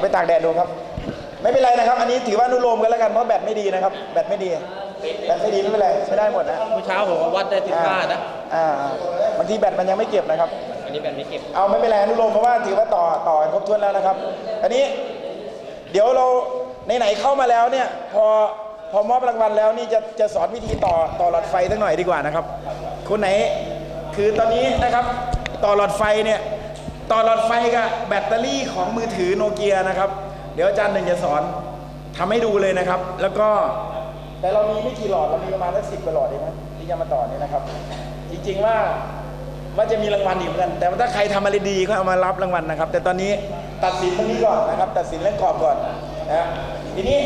เอาไปตากแดดดูครับ ไม่เป็นไรนะครับ อันนี้ถือว่าอนุโลมกันแล้วกันเพราะแบตไม่ดีนะครับ แบตไม่ดี แบตไม่ดีไม่เป็นไรใช้ได้หมดนะเมื่อเช้าผมวัดได้สิบห้านะอ่าอ่าบางทีแบตมันยังไม่เก็บนะครับ อันนี้แบบไม่เก็บ เอาไม่เป็นไรอนุโลมเพราะว่าถือว่าต่อต่อกันครบถ้วนแล้วนะครับ อันนี้เดี๋ยวเราไหนๆเข้ามาแล้วเนี่ยพอพอมอบรางวัลแล้วนี่จะจะสอนวิธีต่อต่อหลอดไฟสักหน่อยดีกว่านะครับคนไหนคือตอนนี้นะครับต่อหลอดไฟเนี่ย ต่อหลอดไฟกับแบตเตอรี่ของมือถือโนเกียนะครับ เดี๋ยวอาจารย์หนึ่งจะสอนทำให้ดูเลยนะครับ แล้วก็แต่เรามีไม่กี่หลอดเรามีประมาณสักสิบกว่าหลอดเองนะที่จะมาต่อเนี่ยนะครับ จริงๆว่าว่าจะมีรางวัลอีกเหมือนกัน แต่ถ้าใครทำอะไรดีก็เอามารับรางวัลนะครับ แต่ตอนนี้ตัดสินตรงนี้ก่อนนะครับ ตัดสินเรื่องกรอบก่อนนะฮะทีนี้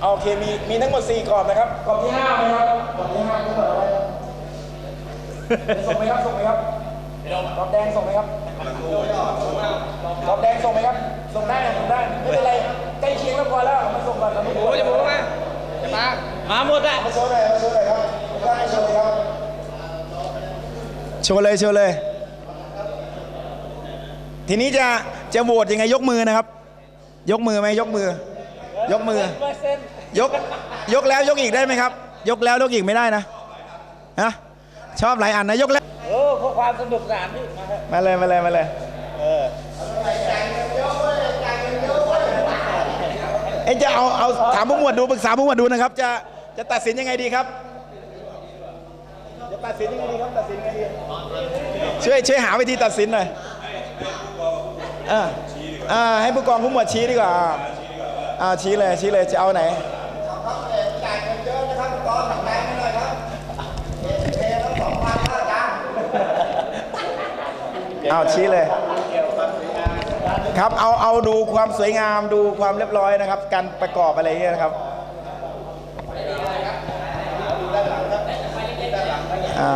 โอเคมีมีทั้งหมด4กรอบนะครับกรอบที่5ไหมครับกรอบที่5ทุกคนเอาไว้ครับส่งไหมครับส่งไหมครับ กรอบแดงส่งไหมครับกรอบแดงส่งไหมครับ ส่งได้ส่งได้ไม่เป็นไรใกล้เคียงแล้วพอแล้วมาส่งก่อนเราไม่โอ้ยจะบอกว่าจะมามาหมดอะมาโชว์หน่อยมาโชว์หน่อยครับได้โชว์เลยครับโชว์เลยโชว์เลย ทีนี้จะจะโหวตยังไงยกมือนะครับ ยกมือไหมยกมือ ยกมือยกยกแล้วยกอีกได้ไหมครับ ยกแล้วยกอีกไม่ได้นะนะชอบหลายอันนะยกแล้ว โอ้เพราะความสนุกสนานนี่มาเถอะมาเลยมาเลยมาเลยเออเอ้ยจะเอาเอาถามผู้หมวดดูปรึกษาผู้หมวดดูนะครับ จะจะตัดสินยังไงดีครับ จะตัดสินยังไงดีครับตัดสินยังไงดีช่วยช่วยหาวิธีตัดสินหน่อยอ่าอ่าให้ผู้กองผู้หมวดชี้ดีกว่าอ่าอ่าชี้เลยชี้เลยจะเอาไหนเอาชี้เลย ครับเอาเอาดูความสวยงามดูความเรียบร้อยนะครับ การประกอบอะไรเงี้ยนะครับอ่า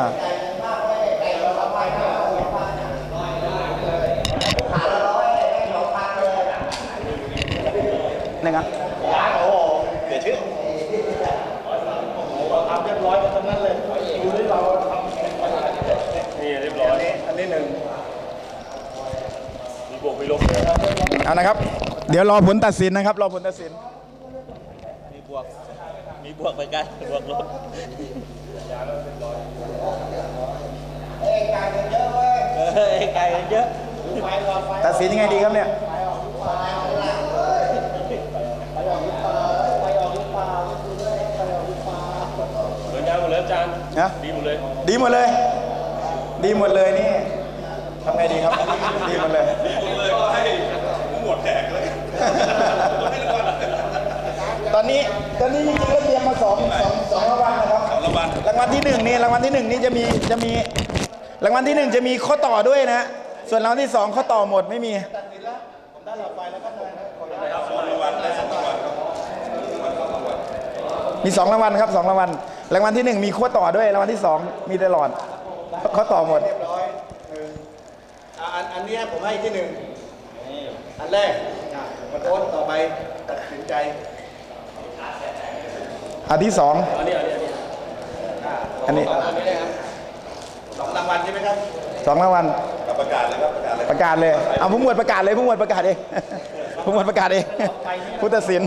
หนึ่งอะ นี่เรียบร้อย อันนี้หนึ่ง มีบวกมีลบ เอานะครับ เดี๋ยวรอผลตัดสินนะครับ รอผลตัดสิน มีบวก มีบวกไปกัน บวกลบเอ้ยไก่กันเยอะตัดสินยังไงดีครับเนี่ยเหมือนกันหมดเลยอาจารย์นะดีหมดเลย ดีหมดเลย ดีหมดเลยนี่ทำไงดีครับ ดีหมดเลยเลย ก็ให้ผู้หมวดแจกเลยตอนนี้ตอนนี้จริงๆก็เตรียมมาสองสองสองรางวัลนะครับรางวัลรางวัลที่หนึ่งนี่รางวัลที่หนึ่งนี่จะมีจะมีรางวัลที่หนึ่งจะมีข้อต่อด้วยนะ ส่วนรางวัลที่สองข้อต่อหมดไม่มีมีสองรางวัลครับสองรางวัลรางวัลที่หนึ่งมีข้อต่อด้วยรางวัลที่สองมีตลอดข้อต่อหมดอะอันอันเนี้ยผมให้ที่หนึ่ง อันแรกอะมันโอ๊ตต่อไปตัดสินใจ อันที่สอง อันนี้อันนี้อันนี้อะอันนี้อันนี้นะครับสองรางวัลใช่ไหมครับสองรางวัลประกาศเลยครับประกาศเลยประกาศเลยเอาผู้หมวดประกาศเลยผู้หมวดประกาศเองผู้หมวดประกาศเองผู้ตัดสิน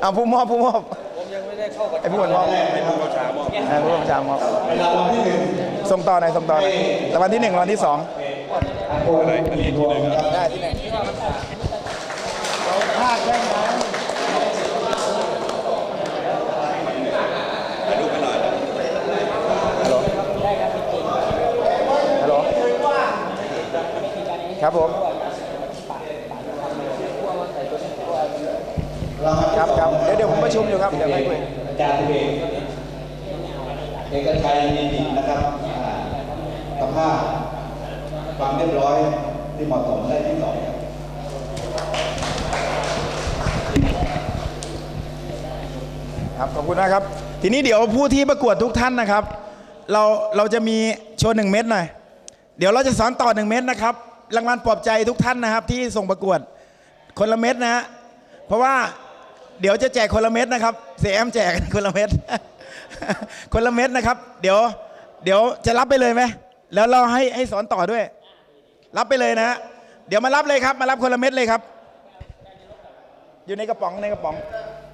เอาผู้มอบผู้มอบผมยังไม่ได้เข้ากับไอ้ผู้หมวดมอบให้ผู้ประชามอบอ่าผู้บัญชามอบส่งต่อหน่อยส่งต่อหน่อยรางวัลที่หนึ่งรางวัลที่สอง อะไรอันนี้ที่หนึ่งครับได้ที่ไหนถ่ายรูปไปหน่อยฮัลโหลฮัลโหลครับผมครับครับเดี๋ยวเดี๋ยวผมประชุมอยู่ครับ เดี๋ยวให้คุยอาจารย์เอกเอกชัยยินดีนะครับอ่าสภาพ ความเรียบร้อยที่เหมาะสมได้ที่สองครับครับขอบคุณนะครับ ทีนี้เดี๋ยวผู้ที่ประกวดทุกท่านนะครับ เราเราจะมีโชว์หนึ่งเม็ดหน่อยเดี๋ยวเราจะสอนต่อหนึ่งเม็ดนะครับรางวัลปลอบใจทุกท่านนะครับ ที่ส่งประกวดคนละเม็ดนะฮะเพราะว่าเดี๋ยวจะแจกคนละเม็ดนะครับเสียแอมแจกคนละเม็ดคนละเม็ดนะครับ เดี๋ยว เดี๋ยวจะรับไปเลยไหมแล้วเราให้ให้สอนต่อด้วย รับไปเลยนะฮะเดี๋ยวมารับเลยครับ มารับคนละเม็ดเลยครับ อยู่ในกระป๋องในกระป๋อง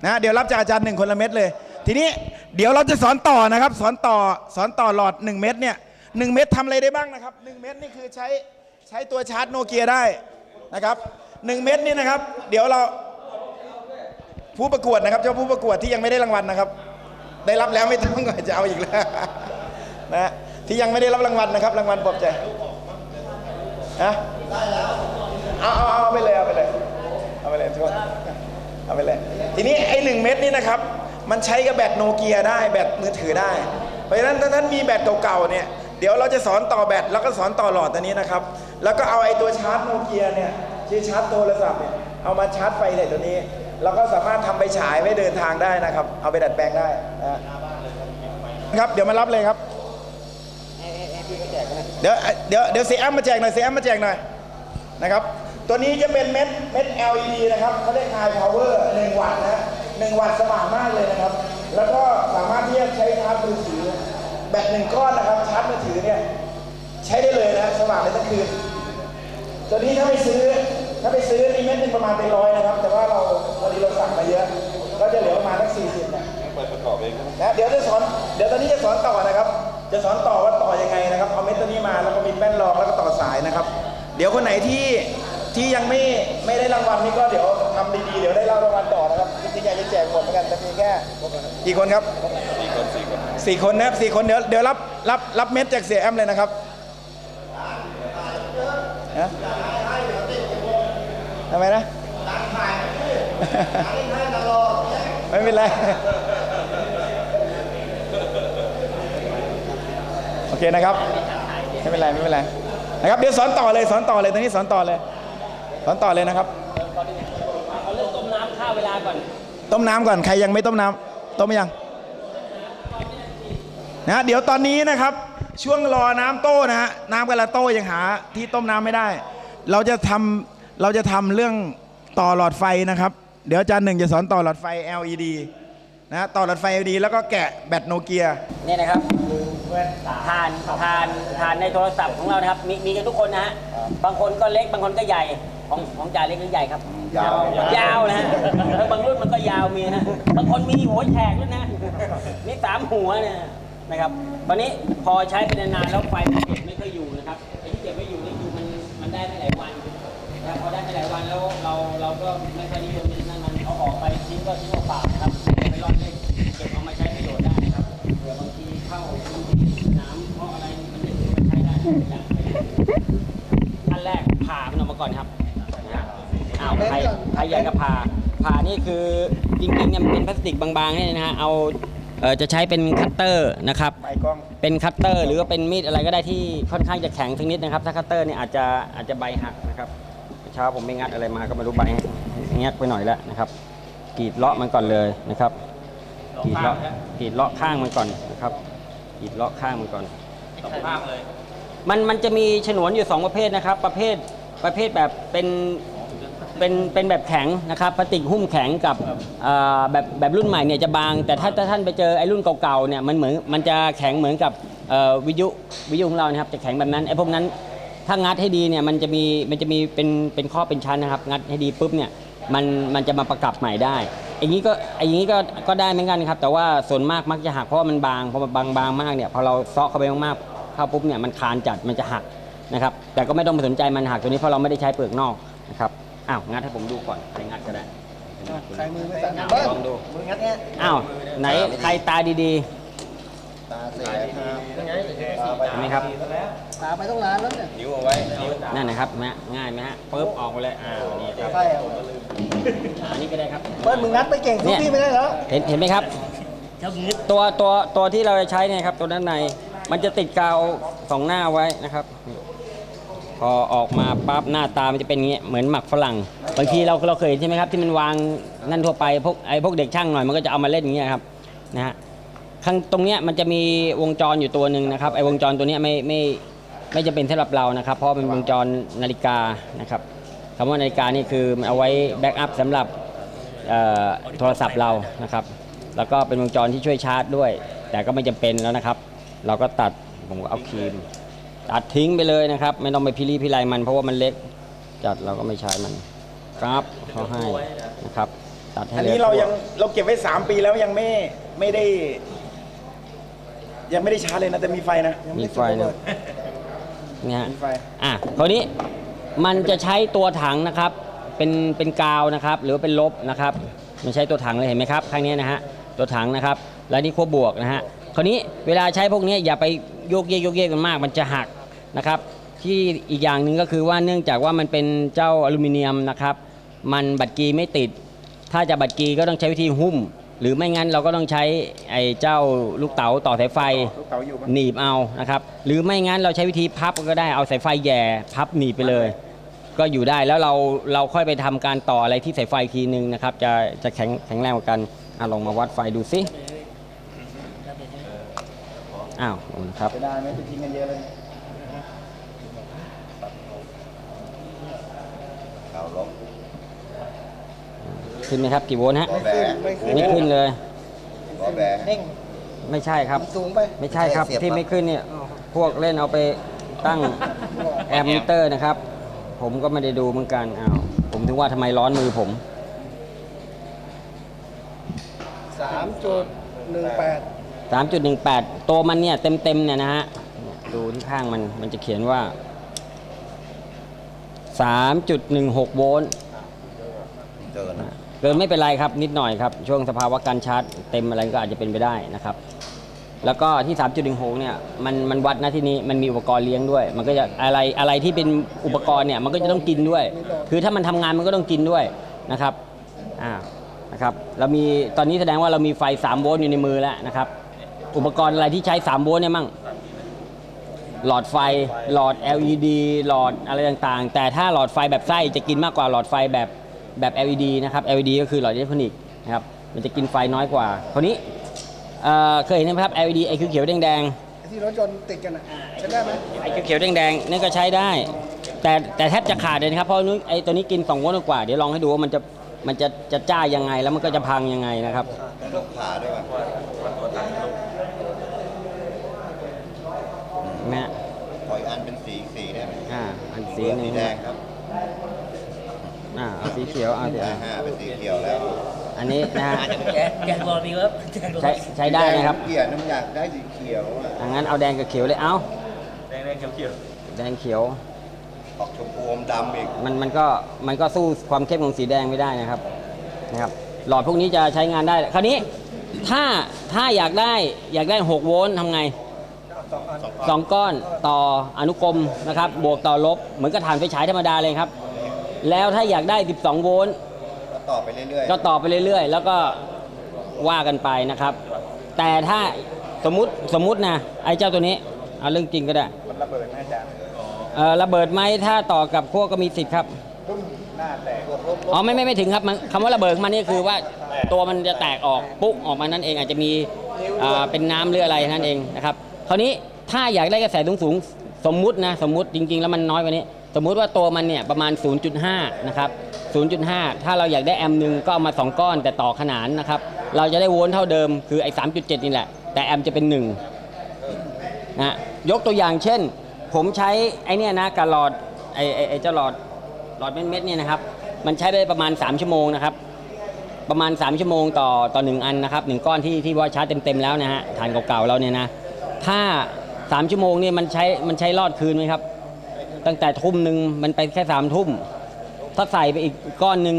นะเดี๋ยวรับจากอาจารย์หนึ่งคนละเม็ดเลย ทีนี้เดี๋ยวเราจะสอนต่อนะครับ สอนต่อสอนต่อหลอด 1 เม็ดเนี่ยหเม็ดทำอะไรได้บ้างนะครับ 1 เม็ดนี่คือใช้ใช้ตัวชาร์จโนเกียได้นะครับ1เม็ดนี่นะครับ เดี๋ยวเราผู้ประกวดนะครับ เจ้าผู้ประกวดที่ยังไม่ได้รางวัลนะครับ ได้รับแล้วไม่ต้องจะเอาอีกแล้วนะที่ยังไม่ได้รับรางวัลนะครับ รางวัลปลอบใจ นะเอาเอาเอาไปเลยเอาไปเลยเอาไปเลยทุกคนเอาไปเลยทีนี้ไอ้หนึ่งเม็ดนี่นะครับ มันใช้กับแบตโนเกียได้แบตมือถือได้ เพราะฉะนั้นถ้าท่านมีแบตเก่าๆเนี่ยเดี๋ยวเราจะสอนต่อแบตแล้วก็สอนต่อหลอดตัวนี้นะครับ แล้วก็เอาไอ้ตัวชาร์จโนเกียเนี่ยที่ชาร์จโทรศัพท์เนี่ยเอามาชาร์จไฟใส่ตัวนี้เราก็สามารถทำไปฉายไว้เดินทางได้นะครับ เอาไปดัดแปลงได้นะครับ เดี๋ยวมารับเลยครับ เดี๋ยวเดี๋ยวเดี๋ยวเสียแอมมาแจกหน่อยเสียแอมมาแจกหน่อยนะครับ ตัวนี้จะเป็นเม็ดเม็ด LED นะครับเขาเรียก High Power 1วัตต์นะ1วัตต์สว่างมากเลยนะครับ แล้วก็สามารถที่จะใช้ชาร์จมือถือแบตหนึ่งก้อนนะครับชาร์จมือถือเนี่ยใช้ได้เลยนะสว่างเลยทั้งคืน ตัวนี้ถ้าไปซื้อถ้าไปซื้อนี่เม็ดหนึงประมาณเป็นร้อยนะครับ แต่ว่าเราพอดีเราสั่งมาเยอะ ก็จะเหลือประมาณสักสี่สิบเนี่ยเปิดประกอบเองครับนะเดี๋ยวจะสอนเดี๋ยวตอนนี้จะสอนต่อนะครับ จะสอนต่อว่าต่อยังไงนะครับเอาเม็ดตัวนี้มาแล้วก็มีแป้นรองแล้วก็ต่อสายนะครับ เดี๋ยวคนไหนที่ที่ยังไม่ไม่ได้รางวัลนี่ก็เดี๋ยวทำดีๆเดี๋ยวได้รับรางวัลต่อนะครับจริงๆอยากจะแจกหมดเหมือนกันแต่มีแค่กี่คนครับสี่คนสี่คนสี่คนนะครับสี่คนเดี๋ยวเดี๋ยวรับรับรับเม็ดจากเสียแอมเลยนะครับนะทำไมนะไม่เป็นไร โอ เคนะครับไม่เป็นไรไม่เป็นไรนะครับเดี๋ยวสอนต่อเลยสอนต่อเลยตรงนี้สอนต่อเลย สอนต่อเลยนะครับเอาเรื่องต้มน้ำข้าวเวลาก่อนต้มน้ำก่อนใครยังไม่ต้มน้ำต้มยังนะเดี๋ยวตอนนี้นะครับ ช่วงรอน้ำโต้นะฮะน้ำกำลังโต้ยังหาที่ต้มน้ำไม่ได้ เราจะทำเราจะทำเรื่องต่อหลอดไฟนะครับ เดี๋ยวอาจารย์หนึ่งจะสอนต่อหลอดไฟ LED นะฮะต่อหลอดไฟ LED แล้วก็แกะแบตโนเกียเนี่ยนะครับ ทานทานทานในโทรศัพท์ของเรานะครับ มีมีกันทุกคนนะฮะบางคนก็เล็กบางคนก็ใหญ่ของของจ่าเล็กหรือใหญ่ครับ ยาวยาวนะฮะแล้วบางรุ่นมันก็ยาวมีนะบางคนมีหัวแฉกด้วยนะมีสามหัวเนี่ยนะครับตอนนี้พอใช้ไปนานๆแล้วไฟมันเก็บไม่ค่อยอยู่นะครับไอ้ที่เก็บไม่อยู่นี่คือมันมันได้ไม่หลายวันนะครับพอได้ไม่หลายวันแล้วเราเราก็ไม่ค่อยนิยมที่นั่นมันเอาออกไปทิ้งก็ทิ้งเปล่าๆนะครับไม่รอดเลยเก็บเอามาใช้ประโยชน์ได้นะครับเผื่อบางทีเข้า ขั้นแรกผ่ามันออกมาก่อนครับนะฮะอ้าวใครใครอยากจะผ่าผ่านี่คือจริงๆเนี่ยมันเป็นพลาสติกบางๆเนี่ยนะฮะเอาเอ่อจะใช้เป็นคัตเตอร์นะครับ ไปกล้องเป็นคัตเตอร์หรือว่าเป็นมีดอะไรก็ได้ที่ค่อนข้างจะแข็งสักนิดนะครับ ถ้าคัตเตอร์เนี่ยอาจจะอาจจะใบหักนะครับเมื่อเช้าผมไม่งัดอะไรมาก็ไม่รู้ใบงัดไปหน่อยแล้วนะครับกรีดเลาะมันก่อนเลยนะครับกรีดเลาะกรีดเลาะข้างมันก่อนนะครับกรีดเลาะข้างมันก่อน มันมันจะมีฉนวนอยู่สองประเภทนะครับ ประเภทประเภทแบบเป็นเป็นเป็นแบบแข็งนะครับพลาสติกหุ้มแข็งกับเอ่อแบบแบบรุ่นใหม่เนี่ยจะบาง แต่ถ้าถ้าท่านไปเจอไอ้รุ่นเก่าๆเนี่ยมันเหมือนมันจะแข็งเหมือนกับเอ่อวิทยุวิทยุของเรานะครับจะแข็งแบบนั้นไอ้พวกนั้นถ้างัดให้ดีเนี่ยมันจะมีมันจะมีเป็นเป็นข้อเป็นชั้นนะครับ งัดให้ดีปุ๊บเนี่ยมันมันจะมาประกับใหม่ได้อย่างนี้ก็อย่างนี้ก็ก็ได้เหมือนกันครับ แต่ว่าส่วนมากมักจะหักเพราะว่ามันบางพอมันบางบางมากเนี่ยพอเราเซาะเข้าไปมากๆ เข้าปุ๊บเนี่ยมันคานจัดมันจะหักนะครับ แต่ก็ไม่ต้องไปสนใจมันหักตัวนี้เพราะเราไม่ได้ใช้เปลือกนอกนะครับอ้าวงัดให้ผมดูก่อนใครงัดก็ได้ใช้มือไม่สั่นอ้าวเบิ้ลลองดูมืองัดเนี้ยอ้าวไหนใครตาดีตาเสียครับๆเห็นไหมครับตาไปต้องนานแล้วเนี่ยนิ้วเอาไว้นิ้วนั่นนะครับนะง่ายไหมฮะปุ๊บออกไปเลยอ้าวนี่ครับใช่อะอันนี้ก็ได้ครับเบิ้ลมึงงัดไปเก่งทุกที่ไม่ได้แล้วเห็นเห็นไหมครับตัวตัวตัวที่เราจะใช้เนี่ยครับตัวด้านใน มันจะติดกาวสองหน้าไว้นะครับ พอออกมาปั๊บหน้าตามันจะเป็นอย่างเงี้ยเหมือนหมักฝรั่ง บางทีเราเราเคยเห็นใช่ไหมครับที่มันวางนั่นทั่วไปพวกไอ้พวกเด็กช่างหน่อยมันก็จะเอามาเล่นอย่างเงี้ยครับนะฮะข้างตรงเนี้ยมันจะมีวงจรอยู่ตัวหนึ่งนะครับไอ้วงจรตัวเนี้ยไม่ไม่ไม่จะเป็นสำหรับเรานะครับ เพราะเป็นวงจรนาฬิกานะครับคำว่านาฬิกานี่คือมันเอาไว้แบ็กอัพสำหรับโทรศัพท์เรานะครับ แล้วก็เป็นวงจรที่ช่วยชาร์จด้วย แต่ก็ไม่จำเป็นแล้วนะครับ เราก็ตัดผมก็เอาครีม ตัดทิ้งไปเลยนะครับ ไม่ต้องไปพิลีพิไลมันเพราะว่ามันเล็ก จัดเราก็ไม่ใช้มันครับเขาให้นะครับตัดให้อันหลืนี้เรายังเราเก็บไว้ 3 ปีแล้วยังไม่ไม่ได้ ยังไม่ได้ชาร์จเลยนะแต่มีไฟนะมีไฟนะเนี่ยฮะมีไฟอะคราวนี้มันจะใช้ตัวถังนะครับ เป็นเป็นกาวนะครับ หรือเป็นลบนะครับ มันใช้ตัวถังเลยเห็นไหมครับข้างนี้นะฮะตัวถังนะครับ แล้วนี่ขั้วบวกนะฮะ คราวนี้เวลาใช้พวกนี้อย่าไปโยกเยกโยกเยกกันมากมันจะหักนะครับ ที่อีกอย่างหนึ่งก็คือว่าเนื่องจากว่ามันเป็นเจ้าอลูมิเนียมนะครับ มันบัตรกีไม่ติด ถ้าจะบัตรกีก็ต้องใช้วิธีหุ้ม หรือไม่งั้นเราก็ต้องใช้ไอ้เจ้าลูกเต๋าต่อสายไฟลูกเต๋าอยู่ปะหนีบเอานะครับ หรือไม่งั้นเราใช้วิธีพับก็ได้เอาสายไฟแหย่พับหนีบไปเลย ก็อยู่ได้แล้วเราเราค่อยไปทำการต่ออะไรที่สายไฟอีกทีนึงนะครับ จะจะแข็งแข็งแรงกว่ากันอะลองมาวัดไฟดูสิ อ้าวครับเสียดายไหมไปทิ้งกันเยอะเลยข่าวลบขึ้นไหมครับกี่โวลต์ฮะล้อแบะไม่ขึ้นไม่ขึ้นเลยล้อแบะเด้งไม่ใช่ครับมันสูงไป ไม่ใช่ครับเสียบที่ปลั๊กไม่ขึ้นเนี่ย พวกเล่นเอาไปตั้งแอมมิเตอร์นะครับ ผมก็ไม่ได้ดูเหมือนกันอ้าวผมถึงว่าทำไมร้อนมือผมสามจุดหนึ่งแปด 3.18 ตัวมันเนี่ยเต็มๆเนี่ยนะฮะเนี่ยดูที่ข้างมันมันจะเขียนว่า 3.16 โวลต์เจอนะเกินไม่เป็นไรครับนิดหน่อยครับ ช่วงสภาวะการชาร์จเต็มอะไรก็อาจจะเป็นไปได้นะครับ แล้วก็ที่ 3.16 เนี่ยมันมันวัดนะที่นี้มันมีอุปกรณ์เลี้ยงด้วย มันก็จะอะไรอะไรที่เป็นอุปกรณ์เนี่ยมันก็จะต้องกินด้วย คือถ้ามันทำงานมันก็ต้องกินด้วยนะครับอ่านะครับเรามีตอนนี้แสดงว่าเรามีไฟ 3 โวลต์อยู่ในมือแล้วนะครับ อุปกรณ์อะไรที่ใช้3โวลต์เนี่ยมั่งหลอดไฟหลอด LED หลอดอะไรต่างๆ แต่ถ้าหลอดไฟแบบไส้จะกินมากกว่าหลอดไฟแบบแบบ LED นะครับ LED ก็คือหลอดอิเล็กทรอนิกส์นะครับมันจะกินไฟน้อยกว่าคราวนี้เอ่อเคยเห็นไหมครับ LED ไอ้เขียวๆแดงไอ้ที่รถยนต์ติดกันอะใช้ได้ไหมๆไอ้เขียวๆแดงๆนั่นก็ใช้ได้ แต่แต่แทบจะขาดเลยนะครับเพราะนู้นไอ้ตัวนี้กิน2โวลต์กว่าเดี๋ยวลองให้ดูว่ามันจะมันจะจะจ้ายังไงแล้วมันก็จะพังยังไงนะครับลูกขาด้วยก่อน แม่ ขออีกอันเป็นสีสีได้ไหม อ่า อัน สีหนึสีงแดงครับอ่าเอาสีเขียวเอาสีอ่าอ่าห้าเป็นสีเขียวแล้วอันนี้นะฮะแกะแกะรอดีครับแกะรอใช้ใช้ได้นะครับเกลียดน้ำอยากได้สีเขียวอะอะงั้นเอาแดงกับเขียวเลยเอาแดงแดงเขียวเขียวแดงเขียว ออกชมพูอมดำอีกมันมันก็มันก็สู้ความเข้มของสีแดงไม่ได้นะครับนะครับ หลอดพวกนี้จะใช้งานได้ คราวนี้ถ้าถ้าอยากได้อยากได้ 6 โวลต์ทำไง 2ก้อนต่ออนุกรมนะครับ บวกต่อลบ เหมือนกับถ่านไฟฉายธรรมดาเลยครับ แล้วถ้าอยากได้ 12 โวลต์ก็ต่อไปเรื่อยๆก็ต่อไปเรื่อย ๆ แล้วก็ว่ากันไปนะครับ แต่ถ้าสมมุติสมมุตินะไอ้เจ้าตัวนี้เอาเรื่องจริงก็ได้มันระเบิดไหมอาจารย์เอ่อระเบิดไหมถ้าต่อกับขั้วก็มีสิทธิ์ครับปุ้มหน้าแตกอ๋อไม่ไม่ไม่ถึงครับมันคำว่าระเบิดมันนี่คือว่าตัวมันจะแตกออกปุ๊บออกมานั่นเองอาจจะมีอ่าเป็นน้ำหรืออะไรนั่นเองนะครับ คราวนี้ถ้าอยากได้กระแสสูงสูงสมมุตินะสมมุติจริง ๆ แล้วมันน้อยกว่านี้ สมมุติว่าตัวมันเนี่ยประมาณ 0.5 นะครับ 0.5 ถ้าเราอยากได้แอมป์หนึ่งก็เอามา 2 ก้อนแต่ต่อขนานนะครับ เราจะได้โวลต์เท่าเดิมคือไอ้ 3.7 นี่แหละ แต่แอมป์จะเป็น1นะยกตัวอย่างเช่น ผมใช้ไอ้นี่นะกับหลอดไอ้ไอ้เจ้าหลอดหลอดเม็ดๆเนี่ยนะครับ มันใช้ได้ประมาณ 3 ชั่วโมงนะครับประมาณ 3 ชั่วโมงต่อต่อหนึ่งอันนะครับหนึ่งก้อนที่ที่ว่าชาร์จเต็มๆแล้วนะฮะฐานเก่าๆเราเนี่ยนะ ถ้า3ชั่วโมงนี่มันใช้มันใช้รอดคืนไหมครับ ตั้งแต่ทุ่มหนึ่งมันไปแค่สามทุ่ม ถ้าใส่ไปอีกก้อนหนึ่ง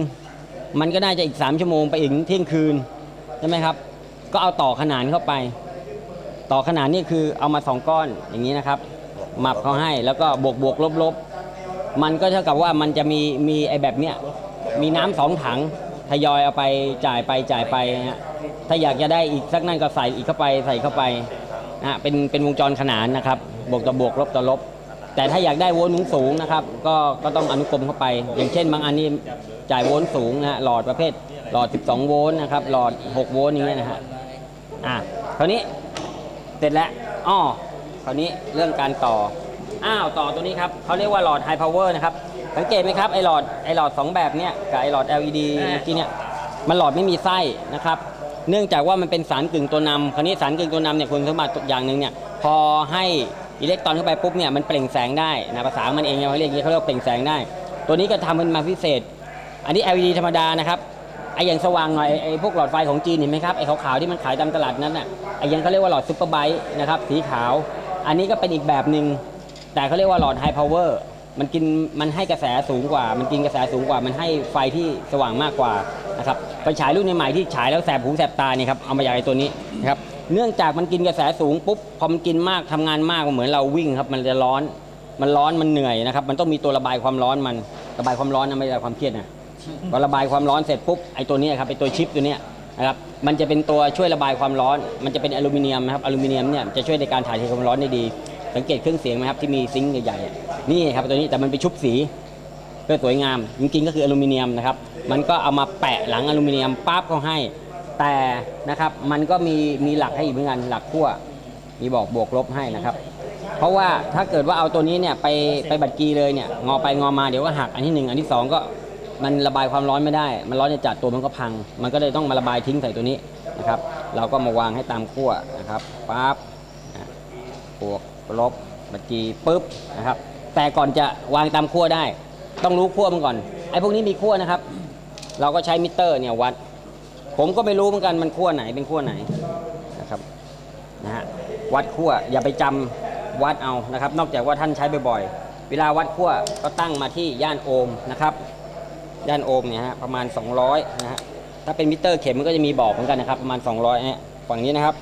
มันก็น่าจะอีก3ชั่วโมงไปอีกเที่ยงคืนใช่ไหมครับ ก็เอาต่อขนานเข้าไป ต่อขนาดนี่คือเอามาสองก้อนอย่างนี้นะครับหมับเขาให้แล้วก็บวกบวกลบลบมันก็เท่ากับว่ามันจะมีมีไอแบบเนี้ยมีน้ำสองถังทยอยเอาไปจ่ายไปจ่ายไปฮะถ้าอยากจะได้อีกสักนั่นก็ใส่อีกเข้าไปใส่เข้าไป นะฮะเป็นเป็นวงจรขนานนะครับบวกต่อบวกลบต่อลบ แต่ถ้าอยากได้โวลต์สูงๆนะครับก็ก็ต้องอนุกรมเข้าไป อย่างเช่น บางอันนี่จ่ายโวลต์สูงนะฮะหลอดประเภท หลอด 12 โวลต์นะครับหลอด 6 โวลต์อย่างเงี้ยนะฮะอะคราวนี้เสร็จแล้วอ้อคราวนี้เรื่องการต่ออ้าวต่อตัวนี้ครับเขาเรียกว่าหลอดไฮพาวเวอร์นะครับสังเกตไหมครับไอหลอดไอหลอด 2 แบบเนี้ยกับไอหลอด LED เมื่อกี้เนี่ยมันหลอดไม่มีไส้นะครับ เนื่องจากว่ามันเป็นสารกึ่งตัวนำคราวนี้สารกึ่งตัวนำเนี่ยคุณสมบัติอย่างหนึ่งเนี่ยพอให้อิเล็กตรอนเข้าไปปุ๊บเนี่ยมันเปล่งแสงได้นะภาษามันเองเนี่ยเขาเรียกอย่างนี้เขาเรียกเปล่งแสงได้ ตัวนี้ก็ทำมันมาพิเศษ อันนี้ LED ธรรมดานะครับไอ้อย่างสว่างหน่อยไอ้พวกหลอดไฟของจีนเห็นไหมครับไอ้ขาวๆที่มันขายตามตลาดนั้นน่ะไอ้อยังเขาเรียกว่าหลอดซุปเปอร์ไบต์นะครับสีขาว อันนี้ก็เป็นอีกแบบหนึ่งแต่เขาเรียกว่าหลอดไฮพาวเวอร์ มันกินมันให้กระแสสูงกว่า มันกินกระแสสูงกว่า มันให้ไฟที่สว่างมากกว่านะครับไฟฉายรุ่นใหม่ที่ฉายแล้วแสบหูแสบตาเนี่ยครับเอามาจากไอ้ตัวนี้นะครับเนื่องจากมันกินกระแสสูงปุ๊บพอมันกินมากทำงานมากเหมือนเราวิ่งครับมันจะร้อนมันร้อนมันเหนื่อยนะครับมันต้องมีตัวระบายความร้อนมันระบายความร้อนนะไม่ใช่ระบายความเครียดนะพอระบายความร้อนเสร็จปุ๊บไอ้ตัวนี้ครับไอ้ตัวชิปตัวเนี้ยนะครับมันจะเป็นตัวช่วยระบายความร้อน มันจะเป็นอลูมิเนียมนะครับอลูมิเนียมเนี่ยจะช่วยในการถ่ายเทความร้อนได้ดี สังเกตเครื่องเสียงไหมครับที่มีซิงค์ใหญ่ๆนี่ครับตัวนี้แต่มันไปชุบสีเพื่อสวยงาม จริงๆก็คืออลูมิเนียมนะครับ มันก็เอามาแปะหลังอลูมิเนียมปั๊บเขาให้ แต่นะครับมันก็มีมีหลักให้อีกเหมือนกันหลักขั้วมีบอกบวกลบให้นะครับ เพราะว่าถ้าเกิดว่าเอาตัวนี้เนี่ยไปไปบัดกีเลยเนี่ยงอไปงอมาเดี๋ยวก็หักอันที่หนึ่งอันที่สองก็มันระบายความร้อนไม่ได้ มันร้อนจะจัดตัวมันก็พัง มันก็เลยต้องมาระบายทิ้งใส่ตัวนี้นะครับ เราก็มาวางให้ตามขั้วนะครับปั๊บบวก ลบบัดกีปุ๊บนะครับ แต่ก่อนจะวางตามขั้วได้ ต้องรู้ขั้วมันก่อนไอ้พวกนี้มีขั้วนะครับ เราก็ใช้มิเตอร์เนี่ยวัด ผมก็ไม่รู้เหมือนกันมันขั้วไหนเป็นขั้วไหนนะครับนะฮะวัดขั้วอย่าไปจำวัดเอานะครับ นอกจากว่าท่านใช้บ่อยๆเวลาวัดขั้วก็ตั้งมาที่ย่านโอห์มนะครับ ย่านโอห์มเนี่ยฮะประมาณ 200นะฮะถ้าเป็นมิเตอร์เข็มมันก็จะมีบอกเหมือนกันนะครับ ประมาณ 200เนี่ยฝั่งนี้นะครับ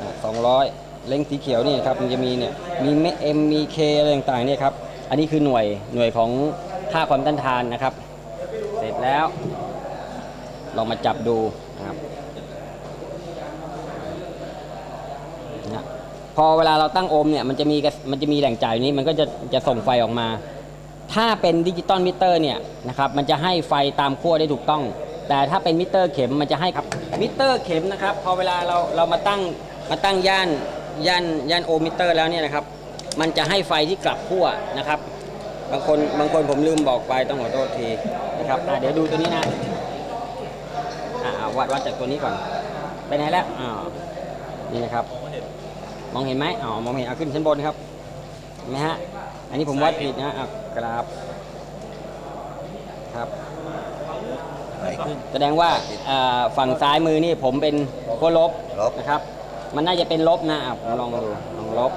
อ่า200 เล็งสีเขียวนี่ครับมันจะมีเนี่ยมีเอ็มมีเคอะไรต่างๆเนี่ยครับอันนี้คือหน่วยหน่วยของค่าความต้านทานนะครับ เสร็จแล้ว ลองมาจับดูนะครับนะพอเวลาเราตั้งโอห์มเนี่ยมันจะมีมันจะมีแหล่งจ่ายนี้มันก็จะจะส่งไฟออกมา ถ้าเป็นดิจิตอลมิเตอร์เนี่ยนะครับมันจะให้ไฟตามขั้วได้ถูกต้อง แต่ถ้าเป็นมิเตอร์เข็มมันจะให้ครับมิเตอร์เข็มนะครับพอเวลาเราเรามาตั้งมาตั้งย่าน ย่านย่านโอห์มมิเตอร์แล้วเนี่ยนะครับ มันจะให้ไฟที่กลับขั้วนะครับ บางคนบางคนผมลืมบอกไปต้องขอโทษทีนะครับอะเดี๋ยวดูตัวนี้นะอ่าวัดวัดจากตัวนี้ก่อน ไปไหนแล้วอ่านี่นะครับ มองเห็นไหมอ๋อมองเห็นเอาขึ้นชั้นบนครับเห็นไหมฮะอันนี้ผมวัดผิดนะอะกราฟครับแสดงว่าอ่าฝั่งซ้ายมือนี่ผมเป็นขั้วลบลบนะครับ มันน่าจะเป็นลบนะอะผมลองดูลองลบ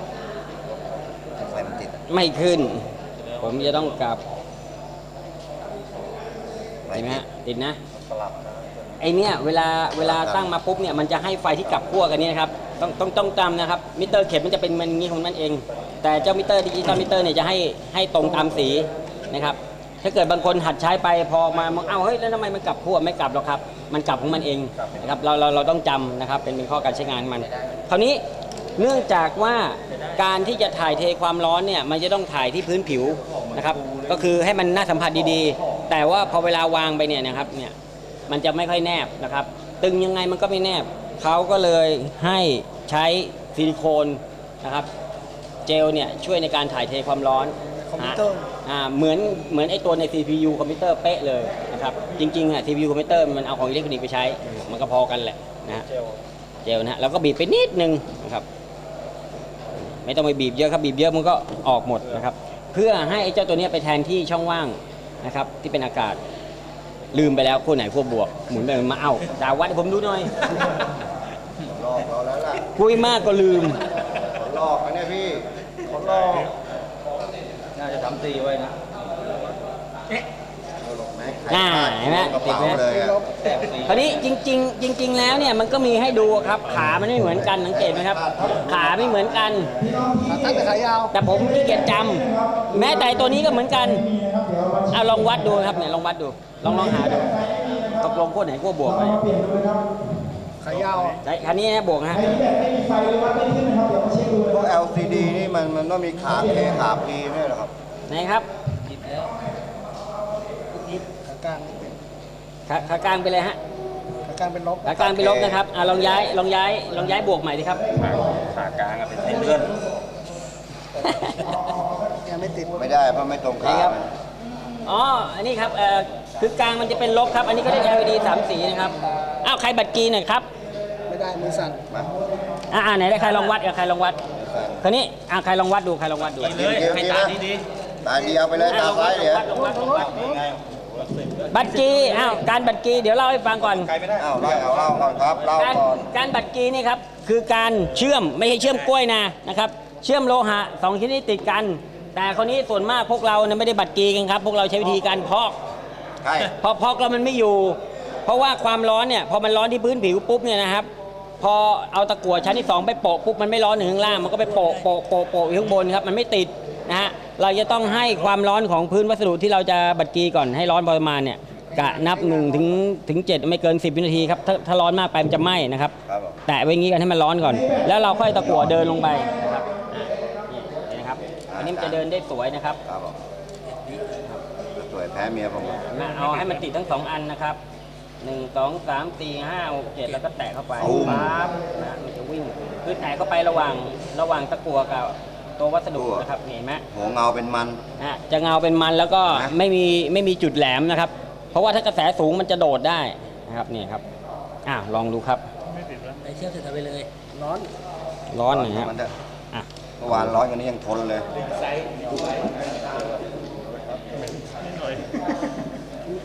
ไฟมันติดไม่ขึ้น ผมจะต้องกลับไฟเห็นไหมติดฮะติดนะไอเนี้ยเวลาเวลาตั้งมาปุ๊บเนี่ยมันจะให้ไฟที่กลับขั้วกันเนี่ยนะครับต้องต้องต้องจำนะครับมิเตอร์เข็มมันจะเป็นมันอย่างนี้ของมันเอง แต่เจ้ามิเตอร์ดิจิตอลมิเตอร์เนี่ยจะให้ให้ตรงตามสีนะครับ ถ้าเกิดบางคนหัดใช้ไปพอมามองเอ้าเฮ้ยแล้วทำไมมันกลับขั้วไม่กลับหรอกครับ มันกลับของมันเองนะครับเราเราเราต้องจำนะครับเป็นเป็นข้อการใช้งานมัน คราวนี้เนื่องจากว่าการที่จะถ่ายเทความร้อนเนี่ยมันจะต้องถ่ายที่พื้นผิวนะครับ ก็คือให้มันน่าสัมผัสดีๆ แต่ว่าพอเวลาวางไปเนี่ยนะครับเนี่ยมันจะไม่ค่อยแนบนะครับ ตึงยังไงมันก็ไม่แนบเขาก็เลยให้ใช้ซิลิโคนนะครับ เจลเนี่ยช่วยในการถ่ายเทความร้อนคอมพิวเตอร์อ่าเหมือนเหมือนไอตัวใน CPU คอมพิวเตอร์เป๊ะเลยนะครับจริงๆอะ CPU คอมพิวเตอร์มันเอาของอิเล็กทรอนิกส์ไปใช้ มันก็พอกันแหละนะฮะเจลนะฮะแล้วก็บีบไปนิดนึงนะครับ ไม่ต้องไปบีบเยอะครับบีบเยอะมันก็ออกหมดนะครับ เพื่อให้ไอ้เจ้าตัวเนี้ยไปแทนที่ช่องว่างนะครับ ที่เป็นอากาศ ลืมไปแล้วขั้วไหนขั้วบวกหมุนไปมาเอ้าดาววัดให้ผมดูหน่อย ลอกเราแล้วล่ะคุยมากก็ลืมเขาลอกนะเนี่ยพี่เขาลอก น่าจะทำ ตีไว้นะเอาหลอกไหมอ่าเห็นไหมกระติดเป๋าไหมเลยอะคราวนี้จริง ๆ จริง ๆ แล้วเนี่ยมันก็มีให้ดูครับ ขามันไม่เหมือนกันสังเกตไหมครับ ขาไม่เหมือนกัน ขาตั้งแต่ขายาว แต่ผมขี้เกียจจำแม้แต่ตัวนี้ก็เหมือนกันเอาลองวัดดูครับเนี่ยลองวัดดู ลองลองหาดูตกลงขั้วไหนขั้วบวกไหมขายาวใช่คันนี้นะบวกนะฮะพวก LCD นี่มันมันต้องมีขาเคขาพีเนี่ยเหรอ ครับไหนครับขากลางเป็นขาขากลางไปเลยฮะขากลางเป็นลบขากลางไปลบนะครับอะลองย้ายลองย้ายลองย้ายบวกใหม่ดิครับยังไม่ติดไม่ได้เพราะไม่ตรงนี่ขาครับอ๋ออันนี้ครับเอ่อคือกลางมันจะเป็นลบครับ อันนี้ก็ได้ LED สามสีนะครับอ้าวใครบัตรกีหน่อยครับไม่ได้มือสั่นมาอ่าไหนได้ใครลองวัดกับใครลองวัดคราวนี้อ่าใครลองวัดดูใครลองวัดดูเลยให้ตาดีๆ ตาเดียวไปเลยตาซ้ายเดี๋ยวลองวัดลองวัดลองวัดบัตรกีอ้าวการบัตรกีเดี๋ยวเล่าให้ฟังก่อนเอาไล่เอาเล่าก่อนครับเล่าการก่อนการบัตรกีนี่ครับคือการเชื่อมไม่ใช่เชื่อมกล้วยนะนะครับ เชื่อมโลหะสองชนิดติดกัน แต่คนนี้ส่วนมากพวกเราเนี่ยไม่ได้บัตรกีกันครับ พวกเราใช้วิธีการพอกใช่พอพอกแล้วมันไม่อยู่ เพราะว่าความร้อนเนี่ยพอมันร้อนที่พื้นผิวปุ๊บเนี่ยนะครับ พอเอาตะกั่วชั้นที่สองไปโปะปุ๊บมันไม่ร้อนถึงข้างล่างมันก็ไปโปะโปะโปะโปะอยู่ข้างบนครับมันไม่ติด นะฮะเราจะต้องให้ความร้อนของพื้นวัสดุที่เราจะบัดกีก่อนให้ร้อนประมาณเนี่ยกะนับ1ถึงถึง7ไม่เกิน 10วินาทีครับถ้าถ้าร้อนมากไปมันจะไหม้นะครับ ครับผมแตะไว้อย่างนี้กันให้มันร้อนก่อน แล้วเราค่อยตะกั่วเดินลงไปนะครับอะนี่นะครับอันนี้มันจะเดินได้สวยนะครับครับผมสวยแพ้เมียผมมาเอาให้มันติดทั้งสองอันนะครับหนึ่งสองสามสี่ห้าหกเจ็ดแล้วก็แตะเข้าไปปั๊บนะมันจะวิ่งคือแตะเข้าไประหว่างระหว่างตะกั่วกับ ตัววัสดุนะครับนี่เห็นไหมหัวเงาเป็นมันนะฮะจะเงาเป็นมันแล้วก็นะ ไม่มีไม่มีจุดแหลมนะครับ เพราะว่าถ้ากระแสสูงมันจะโดดได้นะครับนี่ครับอะลองดูครับไอเชื่อมเสร็จทำไปเลย ร้อน ร้อนหน่อยฮะมันจะอะเมื่อวานร้อนกว่านี้ยังทนเลยมี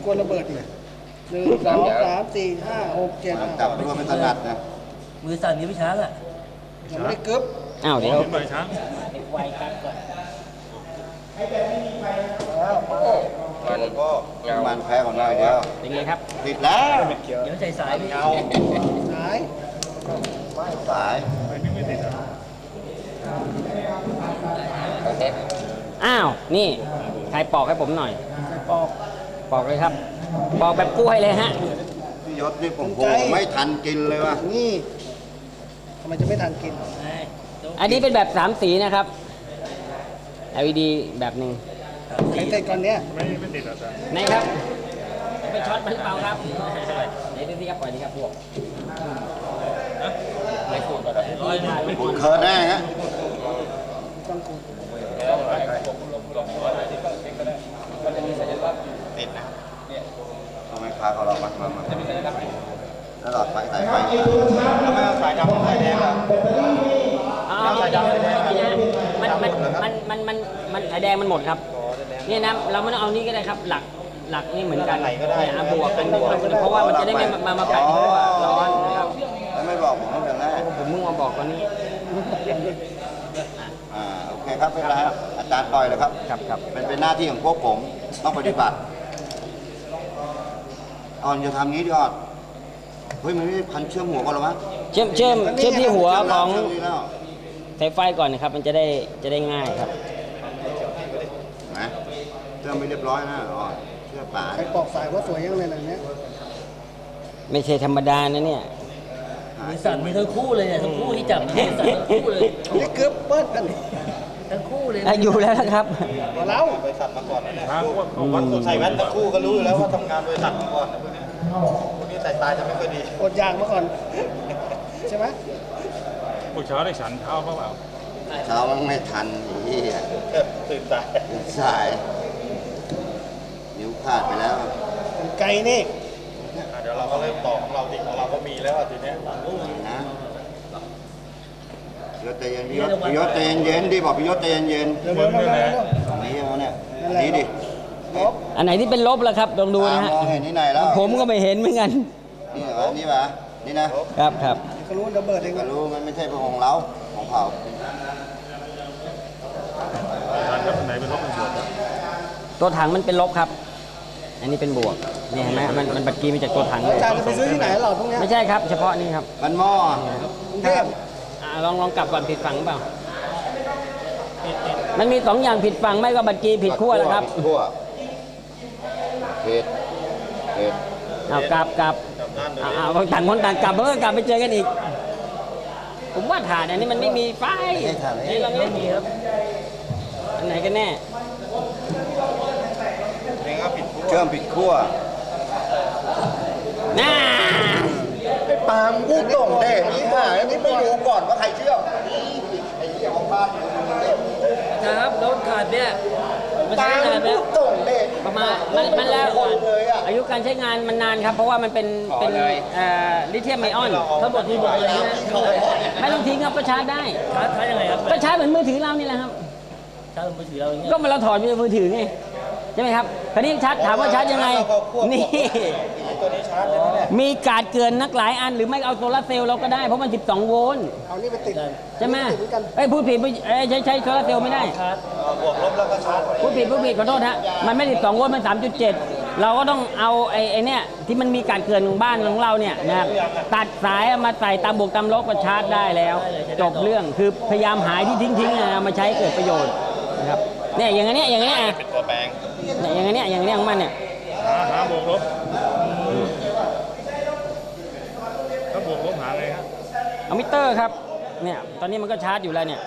กลัวระเบิดเลยหนึ่งสองสามสี่ห้าหกเจ็ดมันจับด้วยไม่ถนัดนะมือสั่นนี้พี่ช้างอะยังไม่ได้กึ๊บ อ้าวเดี๋ยวไวกันก่อนมันก็มันแพ้ของเราอีกแล้วเป็นไงครับ ติดแล้ว เดี๋ยวใจสายพี่สายสายอ้าว นี่ใครปอกให้ผมหน่อยใส่ปอก ปอกเลยครับ ปอกแบบกล้วยเลยฮะพี่ยศนี่ผมโหสนใจไม่ทันกินเลยว่ะ นี่ทำไมจะไม่ทันกิน อันนี้เป็นแบบสามสีนะครับ LED แบบหนึ่งใครเสร็จก่อนเนี้ยไหนครับไปช็อตมันหรือเปล่าครับเดี๋ยวดูสิครับปล่อยดีครับพวกไม่ขูดก่อนร้อยไม่ขูดเคิร์ดแน่ฮะต้องกูติดนะทำไมพาเขาเรามามามาแล้วหลอดไฟสายไฟทำไมเอาสายดำสายแดงอะ มันมันมันมันมันมันแดงมันหมดครับเนี่ยนะเราไม่ต้องเอานี่ก็ได้ครับ หลักหลักนี่เหมือนกันเนี่ยอะบวกกันบวกกันเพราะว่ามันจะได้ไม่มามากัดทั่วร้อนนะครับแล้วไม่บอกผมตั้งแต่แรกผมมึงมาบอกตอนนี้อ่าโอเคครับไม่เป็นไรครับอาจารย์ปล่อยเลยครับครับครับเป็นเป็นหน้าที่ของพวกผมต้องปฏิบัติอ่อนจะทำงี้ดีกว่าเฮ้ยมันไม่ได้พันเชื่อมหัวก่อนหรอวะเชื่อมเชื่อมเชื่อมที่หัวของ เชื่มนี่แล้วสายไฟก่อนนะครับ มันจะได้จะได้ง่ายครับเห็นไหมเชื่อมไม่เรียบร้อยนะอ่อนเชื่อป่าใครปอกสายว่าสวยยังเลยนะเนี้ยไม่ใช่ธรรมดานะเนี่ยมือสั่นมีทั้งคู่เลยเนี่ยทั้งคู่ที่จับมือสั่นทั้งคู่เลยไม่ได้กึ๊บเปิ้ลกันดิทั้งคู่เลยอะอยู่แล้วนะครับหัวเราบริษัทมาก่อนนะเนี่ยวัดสุดใส่แว่นตะคู่ก็รู้อยู่แล้วว่าทำงานบริษัทมาก่อนนะพวกเนี้ยพวกนี้สายตาจะไม่ค่อยดีอดอยางมาก่อนใช่ไหม เมื่อเช้าได้ฉันเท้าเปล่าเช้ามันไม่ทันไอ้เหี้ยตื่นสายตื่นสาย นิ้วขาดไปแล้ว ไก่นี่เดี๋ยวเราก็เริ่มต่อของเราดิของเราก็มีแล้วอะทีเนี้ยนะพี่ยศใจเย็นพี่ยศพี่ยศใจเย็นๆดิบอกพี่ยศใจเย็นเดี๋ยวเดี๋ยวมาแล้วๆตรงนี้เอาเนี่ยอันนี้ดิลบอันไหนที่เป็นลบล่ะครับลองดูนะตาฮะมองเห็นที่ไหนแล้วผมก็ไม่เห็นเหมือนกันนี่เหรอนี่ปะนี่นะครับครับ เขารู้ระเบิดเองก็อะรู้มันไม่ใช่ของเราของเขาๆฉันครับไหนเป็นลบเป็นบวกครับตัวถังมันเป็นลบครับ อันนี้เป็นบวกนี่เห็นไหมมันมันบัตรกีมาจากตัวถังเลอายจารย์จะไปซื้อที่ไหนหรอพวกเนี้ยไม่ใช่ครับ เฉพาะนี่ครับมันหม้อกรุงเทพอ่าลองลองกลับก่อนผิดฝั่งเปล่ามันมีสองอย่างผิดฝั่งไม่ก็บัตรกีผิดขั้วแล้วครับผิดขั้วเพจเพจเอากลับกลับเอาเอาต่างคนต่างกลับเมื่อกลับไปเจอกันอีก ผมว่าฐานอันนี้มันไม่มีไฟนี่เราไม่มีครับอันไหนกันแน่เชื่อมผิดขั้วน่าไอ้ปาล์มพูดตรงเด้นี่หานี่ไม่รู้ก่อนว่าใครเชื่อมไอ้เหี้ยของบ้านอยู่ในเด้ครับโดนขาดเนี่ยมันปาใช้ล์มนานแล้พูวดตรงเด้ประ มาณมันมันแล้วคนเลยอะอายุการใช้งานมันนานครับ เพราะว่ามันเป็นเป็นเอ่อลิเธียมไอออนทั้งหมดที่หมดเลยนะไม่ต้องทิ้งครับก็ชาร์จได้ชาร์จชาร์จยังไงครับก็ชาร์จเหมือนมือถือเรานี่แหละครับชาร์จมือถือเราอย่างเงี้ยก็มันเราถอดมือถือไงใช่ไหมครับคราวนี้ชาร์จถามว่าชาร์จยังไงนี่ ตัวนี้ชาร์จเลยนะเนี่ยมีการดเกินนักหลายอันหรือไม่เอาโซลาร์เซลล์เราก็ได้เพราะมัน 12 โวลต์เอานี่ไปติดใช่ไหมติดเหมือนกันเอ้ยพูดผิดไม่เอ้ยใช้ใช้โซลาร์เซลล์ไม่ได้บวกลบแล้วก็ชาร์จพูดผิดพูดผิดขอโทษฮะมันไม่ 12 โวลต์มัน 3.7 เราก็ต้องเอาไอ้ไอ้เนี่ยที่มันมีการเกินของบ้านของเราเนี่ยนะครับตัดสายเอามาใส่ตามบวกตามลบมาชาร์จได้แล้ว จบเรื่องคือพยายามหายที่ทิ้งๆเอามาใช้เกิดประโยชน์นะครับเนี่ยอย่างเงี้ยอย่างเงี้ยอะเป็นตัวแปลง เนี่ยอย่างเงี้ยอย่างเงี้ยของมันเนี่ย หาหาบวกลบถ้าบวกลบหาไงครับ เอามิเตอร์ครับเนี่ยตอนนี้มันก็ชาร์จอยู่แล้วเนี่ย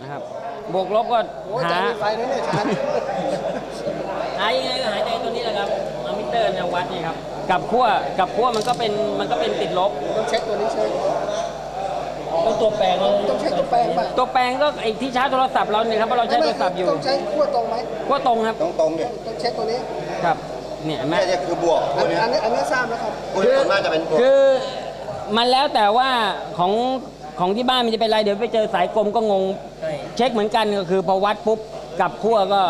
นะครับบวกลบก็โอ้ยหาจ่ายไฟนะเนี่ยชาร์จหายังไงก็หาใจตัวนี้แหละครับเอามิเตอร์เนี่ยวัดนี่ครับกับขั้วกับขั้วมันก็เป็นมันก็เป็นติดลบ ต้องเช็คตัวนี้เช็คต้องตัวแปลงเลยต้องเช็คตัวแปลงป่ะตัวแปลงก็ไอ้ที่ชาร์จโทรศัพท์เราเนี่ยครับเพราะเราใช้โทรศัพท์อยู่ต้องใช้ขั้วตรงไหมขั้วตรงครับตรงตรงๆเนี่ยต้องเช็คตัวนี้ครับเนี่ยเห็นไหมเนี่ยคือบวกอัตัวนเนี้ยอันนี้อันนี้ทราบแล้วครับคุณส่วนมากจะเป็นบวกคือ มันแล้วแต่ว่าของของที่บ้านมันจะเป็นอะไรเดี๋ยวไปเจอสายกลมก็งง ใช่เช็คเหมือนกันก็คือพอวัดปุ๊บกับขั้วก็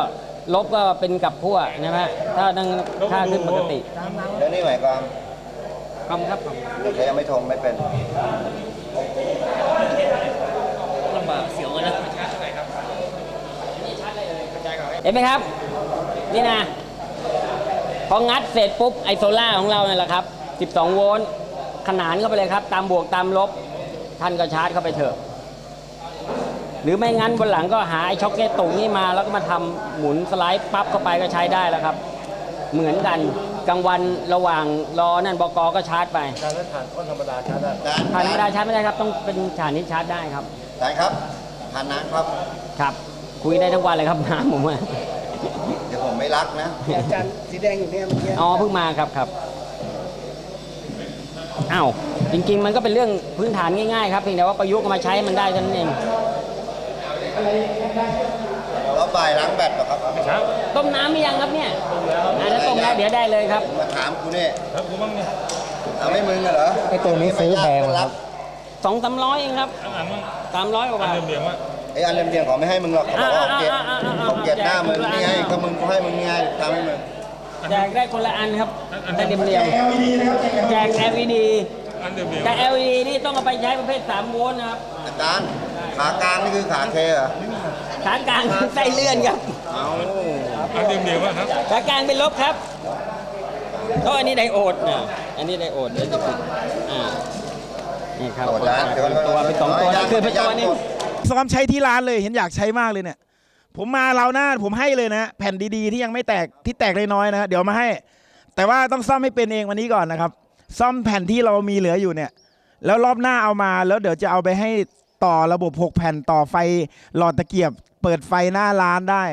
ลบก็เป็นกับขั้วนะฮะถ้าดังค่าขึ้นปกติแล้วนี่หมายความครับครับเด็กเขายังไม่ทงไม่เป็นลำบากเสียวกันนะเห็นไหมครับ นี่นะพองัดเสร็จปุ๊บไอโซล่าของเราเนี่ยแหละครับ 12 โวลต์ ขนานเข้าไปเลยครับ ตามบวกตามลบ ท่านก็ชาร์จเข้าไปเถอะ หรือไม่งั้นบนหลังก็หาไอช็อคเก็ตตุงนี่มาแล้วก็มาทำหมุนสไลด์ปั๊บเข้าไปก็ใช้ได้แล้วครับ เหมือนกันกลางวันระหว่างรอนั่นบกก็ชาร์จไปการเล่นผ่านคนธรรมดาชาร์จได้ผ่านธรรมดาชาร์จไม่ได้ครับ ต้องเป็นฐานนี้ชาร์จได้ครับอาจารย์ครับทานน้ำครับครับ คุยได้ทั้งวันเลยครับน้ำผมอะเดี๋ยวผมไม่รักนะอาจารย์สีแดงอยู่เนี่ยเมื่อกี้อ๋อเพิ่งมาครับครับ อ้าวจริง ๆ มันก็เป็นเรื่องพื้นฐานง่ายๆครับเพียงแต่ว่าประยุกต์เอามาใช้มันได้เท่านั้นเองเราบ่ายล้างแบตเหรอครับเช้าต้มน้ำหรือยังครับเนี่ยอ่าถ้าต้มแล้วเดี๋ยวได้เลยครับ มาถามกูเนี่ยแล้วกูบ้างเนี่ยเอาไม่มึงเหรอไอตัวนี้ซื้อแพงครับสองสามร้อยเองครับอันอันมั้งสามร้อยกว่าอันบาทเดิมๆว่าไออันเรียมๆเขาไม่ให้มึงหรอกเขาบอกว่าเกลียดอ่าอ่าอ่าอ่าเขาเกลียดหน้ามึงแจกนี่ไงก็มึงก็ให้มึงนี่ไงทำให้มึง แจกได้คนละอันครับได้เรียมๆแจก LED อันเดิมๆแต่ LED นี่ต้องเอาไปใช้ประเภท3โวลต์นะครับอาจารย์ขากลางนี่คือขาเคเหรอขากลางคือไส้เลื่อนครับเอาอันเดิมๆว่าครับขากลางเป็นลบครับก็อันนี้ไดโอดนะอันนี้ไดโอดเดี๋ยวจะปิดอ่านี่ครับอาจารย์เดี๋ยวเป็นตัวเป็นสองตัวนี่คือเป็นตัวนี้ซ้อมใช้ที่ร้านเลยเห็นอยากใช้มากเลยเนี่ย ผมมาเราวหน้าผมให้เลยนะแผ่นดีๆที่ยังไม่แตกที่แตกเลยน้อยนะเดี๋ยวมาให้ แต่ว่าต้องซ่อมให้เป็นเองวันนี้ก่อนนะครับ ซ่อมแผ่นที่เรามีเหลืออยู่เนี่ย แล้วรอบหน้าเอามาแล้วเดี๋ยวจะเอาไปให้ต่อระบบ6แผ่นต่อไฟหลอดตะเกียบ เปิดไฟหน้าร้านได้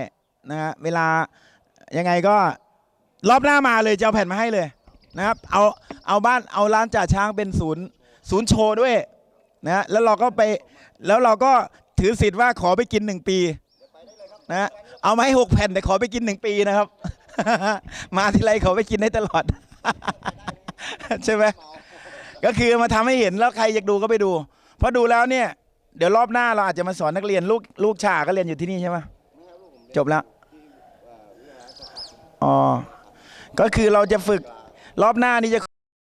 นะฮะเวลายังไงก็รอบหน้ามาเลยจะเอาแผ่นมาให้เลยนะครับเอาเอาบ้านเอาร้านจ่าช้างเป็นศูนย์ศูนย์โชว์ด้วยนะฮะแล้วเราก็ไปแล้วเราก็ถือสิทธิ์ว่าขอไปกินหนึ่งปี นะฮะเอามาให้หกแผ่นแต่ขอไปกินหนึ่งปีนะครับ มาทีไรขอไปกินได้ตลอด ใช่ไหมก็คือมาทำให้เห็นแล้วใครอยากดูก็ไปดู เพราะดูแล้วเนี่ย เดี๋ยวรอบหน้าเราอาจจะมาสอนนักเรียนลูกลูกชาก็เรียนอยู่ที่นี่ใช่ไหมจบแล้วอ๋อก็คือเราจะฝึกรอบหน้านี่จะ